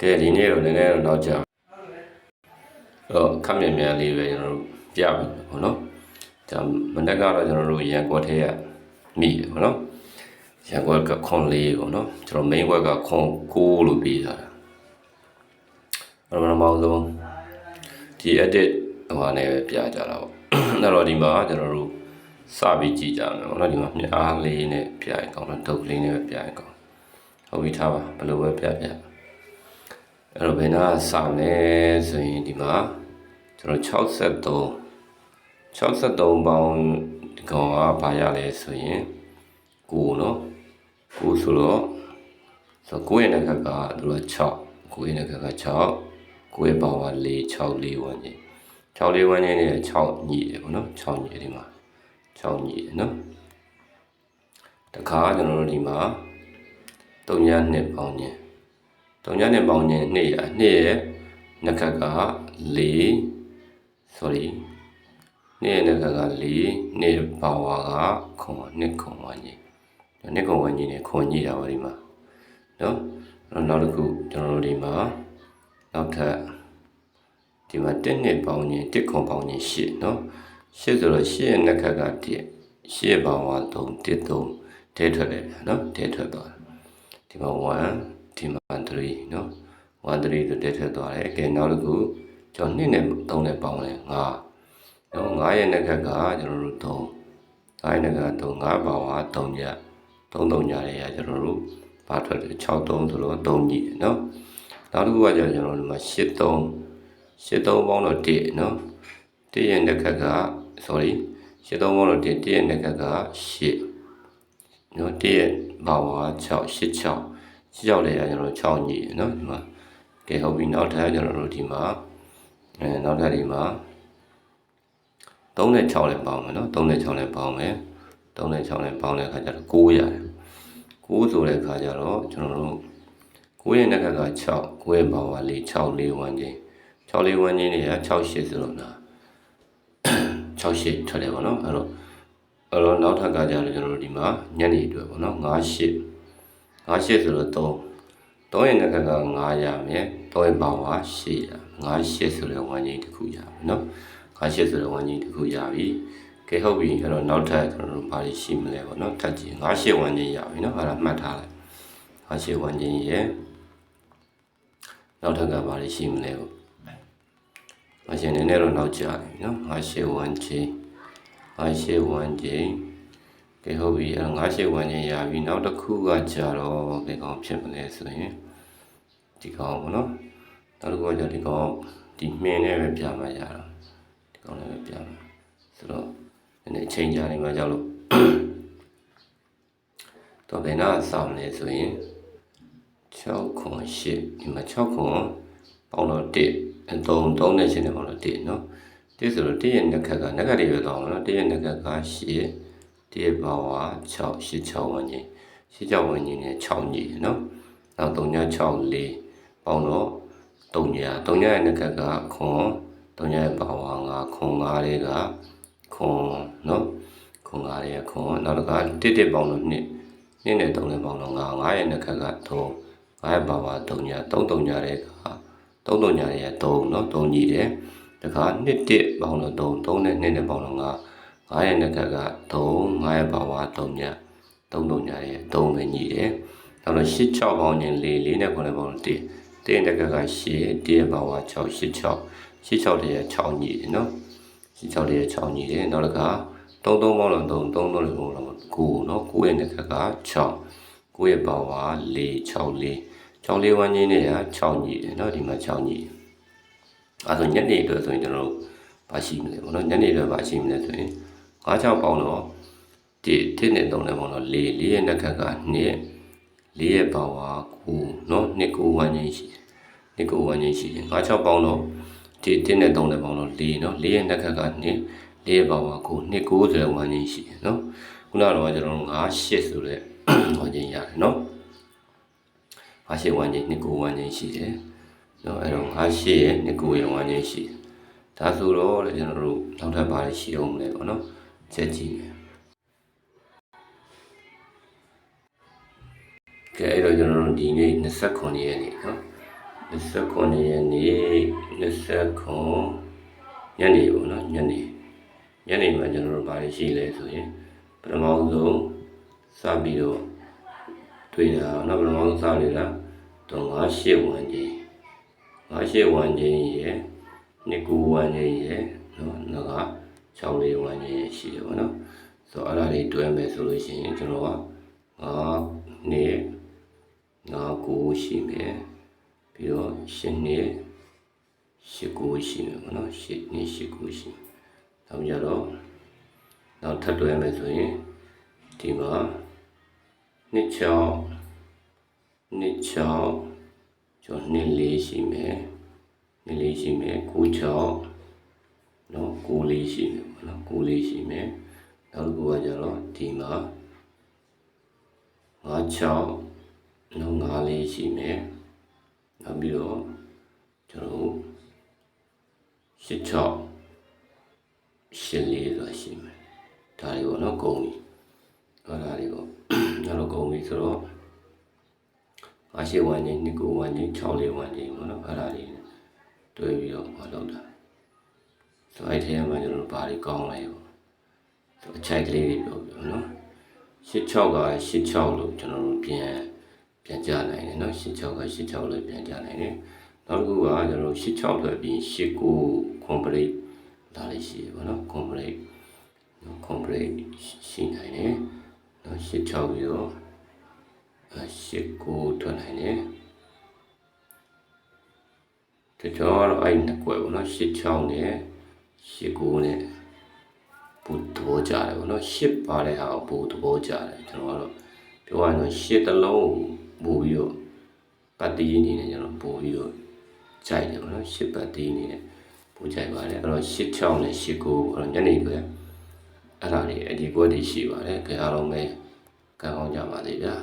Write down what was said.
ကဲဒီနေ့တော့နည်းနည်းတော့နောက်ကြတော့ခက်မြင်မြန်လေးပဲကျွန်တော်တို့ပြပြီပေါ့နော်ဒါမနေ့ကတော့ကျွန်တော်တို့ရန်ကွက်ထဲကမိတယ်ပေါ့နော်ရန်ကွက်ကခွန်လေးပေါ့နော်ကျွန်တော် main ကွက်ကခွန်6လို့ပြီးတာအဲ့တော့နောက်ဆုံးဒီ edit ဟိုဟာနဲ့ပဲပြကြတာပေါ့အဲ့တော့ဒီမှာကျွန်တော်တို့စပြီးကြည့်ကြမယ်ပေါ့နော်ဒီမှာမြအားလေးနဲ့ပြရင်ကောင်းတယ်ဒုတ်ကလေးနဲ့ပဲပြရင်ကောင်းဟုတ်ပြီထားပါဘယ်လိုပဲပြပြ အဲ့တော့ဘယ်နာစမလဲဆိုရင်ဒီမှာကျွန်တော်63 63ပေါင်းဒီကောင်ကဘာရလဲဆိုရင်9เนาะ9ဆိုတော့ဆို9ရဲ့နှက်ကကသူက6 9ရဲ့နှက်ကက6 9ရဲ့ပေါင်းက4 6 4ဝန်းကျင်6 4ဝန်းကျင်နဲ့6ညိတယ်ပေါ့နော်6ညိဒီမှာ6ညိတယ်နော်တခါကျွန်တော်တို့ဒီမှာ3ညနှစ်ပေါင်းကျင် တုံညနဲ့ပေါင်းခြင်း2ရ2ရဲ့နှက်ခက်က4 sorry 2ရဲ့နှက်ခက်က4 2ပါဝါကခွန်2ခွန်ဝန်းကြီး2ခွန်ဝန်းကြီးနဲ့ခွန်ကြီးတာပါဒီမှာနော်အဲ့တော့နောက်တစ်ခုကျွန်တော်တို့ဒီမှာနောက်ထပ်ဒီမှာ1နှစ်ပေါင်းခြင်း1ခွန်ပေါင်းခြင်း8နော်8ဆိုတော့8ရဲ့နှက်ခက်က1 8ပါဝါ3 1 3တဲထွက်တယ်နော်တဲထွက်သွားတယ်ဒီမှာ1 ဒီမှာ3နော်1 3ဆိုတက်ထွက်သွားတယ်။ကဲနောက်တစ်ခုကျွန်တော်2နဲ့3နဲ့ပေါင်းလဲ9နော်9ရဲ့နှက်ကကကျွန်တော်တို့3 9ရဲ့နှက်က3 5ပါဝါ3ည3 3ညတွေကကျွန်တော်တို့ဘာထွက်တယ်6 3ဆိုတော့3ညနော်နောက်တစ်ခုကကျကျွန်တော်တို့မှာ8 3 8 3ပေါင်းတော့1နော်1ရဲ့နှက်ကက sorry 8 3ပေါင်းတော့1 1ရဲ့နှက်ကက8နော်1ရဲ့ဘာဝါ6 8 6 ရှင်းရောက်လေကျွန်တော်6ညည်เนาะဒီမှာကဲဟုတ်ပြီနောက်ထပ်ကျွန်တော်တို့ဒီမှာအဲနောက်ထပ်ဒီမှာ3နဲ့6နဲ့ပေါင်းမယ်เนาะ3နဲ့6နဲ့ပေါင်းမယ်3နဲ့6နဲ့ပေါင်းတဲ့အခါကျတော့9ရတယ်9ဆိုတဲ့အခါကျတော့ကျွန်တော်တို့9ရဲ့နှက်ကက6 9ရဲ့ပေါင်းက4 6 4ဝန်းကျင်6 4ဝန်းကျင်တွေက6 8ဆိုတော့နာ6 8ထွက်တယ်ပေါ့နော်အဲ့တော့အဲ့တော့နောက်ထပ်ကကြတော့ကျွန်တော်တို့ဒီမှာညနေအတွက်ပေါ့နော်9 8 9ရှ စ်ဆိုတော့3 3ရဲ့နှက်ကက9ရမယ်3ရဲ့ပေါင်းက8ရ9ရှစ်ဆိုတဲ့ဝန်းကြီးတစ်ခုရမယ်နော်9ရှစ်ဆိုတဲ့ဝန်းကြီးတစ်ခုရပြီကဲဟုတ်ပြီအဲ့တော့နောက်ထပ်ကျွန်တော်တို့ဘာတွေရှိမလဲပေါ့နော်ထပ်ကြည့်9ရှစ်ဝန်းကြီးရပြီနော်အဲ့ဒါမှတ်ထားလိုက်9ရှစ်ဝန်းကြီးရဲ့နောက်ထပ်ကဘာတွေရှိမလဲပေါ့မရှင်နည်းနည်းတော့နောက်ကျတယ်နော်9ရှစ်ဝန်းကြီး9ရှစ်ဝန်းကြီး ကဲဟုတ်ပြီအဲငါးရှစ်ဝန်းချင်းရပြီနောက်တစ်ခုကကြတော့ဘယ်ကောင်ဖြစ်မလဲဆိုရင်ဒီကောင်ပေါ့နော်နောက်တစ်ခုကကြဒီကောင်ဒီမြင်နဲ့ပဲပြမှရတော့ဒီကောင်လည်းပဲပြမှာဆိုတော့နည်းနည်းချိန်ကြနေမှာကြောက်လို့တော့ဘယ်နာစောင်းလဲဆိုရင်6ခွန်8ဒီမှာ6ခွန်ပေါင်းတော့1 3 3နဲ့ရှင်းတယ်ပေါင်းတော့1เนาะ1ဆိုတော့1ရဲ့နှက်ခက်ကနှက်ကတွေပဲတော့နော်1ရဲ့နှက်ကက8 တရပါဝါ6 8 6ဝန်းကျင်8 6ဝန်းကျင်နဲ့6ညီနော်နောက်3ည6 4ပေါင်းတော့3ည3ညရဲ့နှက်ကကခွန်3ညရဲ့ပါဝါ5ခွန်5တွေကခွန်နော်ခွန်5တွေကခွန်နောက်တစ်ခါ1 1ပေါင်းတော့2 2နဲ့3နဲ့ပေါင်းတော့5 5ရဲ့နှက်ကက3 5ရဲ့ပါဝါ3ည3 3ညတွေက3 3ညတွေက3နော်3ညီတယ်တခါ2 1ပေါင်းတော့3 3နဲ့2နဲ့ပေါင်းတော့5 9ရဲ့နှက်ကက3 9ရဲ့ပါဝါ3ည3 3ညရဲ့3ပဲညီတယ်နောက်တော့8 6ပေါင်းချင်း4 4နဲ့9နဲ့ပေါင်း1 1ရဲ့နှက်ကက8 1ရဲ့ပါဝါ6 8 6 8 6တည်းရဲ့6ညီတယ်နော်8 6တည်းရဲ့6ညီတယ်နောက်တစ်ခါ3 3ပေါင်းတော့3 3 3နဲ့ပေါင်းတော့9နော်9ရဲ့နှက်ကက6 9ရဲ့ပါဝါ4 6 4 6 4ဝန်းချင်းနဲ့က6ညီတယ်နော်ဒီမှာ6ညီအဲဆိုညနေအတွက်ဆိုရင်ကျွန်တော်တို့ဘာရှိမလဲဘောနော်ညနေအတွက်ဘာရှိမလဲဆိုရင် အားကြောင့်ပေါင်းတော့ဒီတစ်နဲ့သုံးနဲ့ပေါင်းတော့လေးလေးရဲ့နှက်ခတ်ကနှစ်လေးရဲ့ပါဝါကိုနော်နှစ်ကိုဝန်းချင်းရှိနှစ်ကိုဝန်းချင်းရှိတယ်အားကြောင့်ပေါင်းတော့ဒီတစ်နဲ့သုံးနဲ့ပေါင်းတော့လေးနော်လေးရဲ့နှက်ခတ်ကနှစ်လေးရဲ့ပါဝါကိုနှစ်ကိုဆိုတဲ့ဝန်းချင်းရှိတယ်နော်ခုနကတော့ကျွန်တော်တို့9 8ဆိုတဲ့ဝန်းချင်းရတယ်နော်ငါရှိဝမ်းချင်းနှစ်ကိုဝမ်းချင်းရှိတယ်။နော်အဲ့တော့ငါရှိရဲ့နှစ်ကိုရဲ့ဝမ်းချင်းရှိတယ်။ဒါဆိုတော့လည်းကျွန်တော်တို့နောက်ထပ်ဘာတွေရှိအောင်မလဲပေါ့နော်။ ချက်ကြည့်မယ်ကဲအဲ့တော့ကျွန်တော်တို့ဒီနေ့29ရက်နေ့နော်29ရက်နေ့29ညနေပေါ့နော်ညနေညနေမှာကျွန်တော်တို့ဘာတွေရှိလဲဆိုရင်ပထမဆုံးစပြီးတော့တွေ့တာနောက်ပထမဆုံးစနေတာတော့58ဝန်ကြီး58ဝန်ကြီးရဲ့နှစ်ကူဝန်ကြီးရဲ့နော်နောက်က 6လေးဝန်ကြီးရဲ့ရှိတယ်ပေါ့နော်ဆိုတော့အဲ့ဒါလေးတွဲမယ်ဆိုလို့ရှိရင်ကျွန်တော်က9နှစ်9ကူရှိမယ်ပြီးတော့10နှစ်10ကူရှိမယ်ပေါ့နော်10နှစ်10ကူရှိနောက်ကြတော့နောက်ထပ်တွဲမယ်ဆိုရင်ဒီမှာနှစ်6နှစ်6ကျော်နှစ်လေးရှိမယ်နှစ်လေးရှိမယ်9 6 နော်9လေးရှိမယ်ပေါ့နော်9လေးရှိမယ်နောက်တစ်ခုကကြတော့ဒီမှာ5 6နော်9လေးရှိမယ်နောက်ပြီးတော့ကျွန်တော်တို့8 6 8လေးဆိုတာရှိမယ်ဒါတွေပေါ့နော်ကုန်ပြီဟောဒါတွေပေါ့နောက်တော့ကုန်ပြီဆိုတော့အရှိဝိုင်းနေနှစ်ကိုဝိုင်းနေ6လေးဝိုင်းနေပေါ့နော်အဲ့ဒါတွေတွဲပြီးတော့မလုပ်တာ ဆိုအဲ့ထဲမှာကျွန်တော်တို့ဘာတွေကောင်းလဲပေါ့ဆိုအချိုက်ကလေးတွေပြောပြနော်86က86လို့ကျွန်တော်တို့ပြန်ပြန်ကြနိုင်တယ်နော်86က86လို့ပြန်ကြနိုင်တယ်နောက်တစ်ခုကကျွန်တော်တို့86ထွက်ပြီး89 complete ဒါလေးရှိတယ်ပေါ့နော် complete နော် complete ရှိနိုင်တယ်နော်86ပြီးတော့89ထွက်နိုင်တယ်တချို့ကတော့အဲ့နှစ်ကွယ်ပေါ့နော်86နဲ့ 89နဲ့ဘူသဘောကြတယ်ပေါ့နော်10ပါတဲ့ဟာကိုဘူသဘောကြတယ်ကျွန်တော်ကတော့ပြောရရင်တော့10တလုံးကိုဘူပြီးတော့ပတ်တီးအနေနဲ့ကျွန်တော်ဘူပြီးတော့ကြိုက်တယ်ပေါ့နော်10ပတ်တီးအနေနဲ့ဘူကြိုက်ပါတယ်အဲ့တော့86နဲ့89အဲ့တော့ညနေတွေအဲ့ဒါတွေအဒီကွက်တွေရှိပါတယ်ကြအားလုံးပဲကံကောင်းကြပါစေဗျာ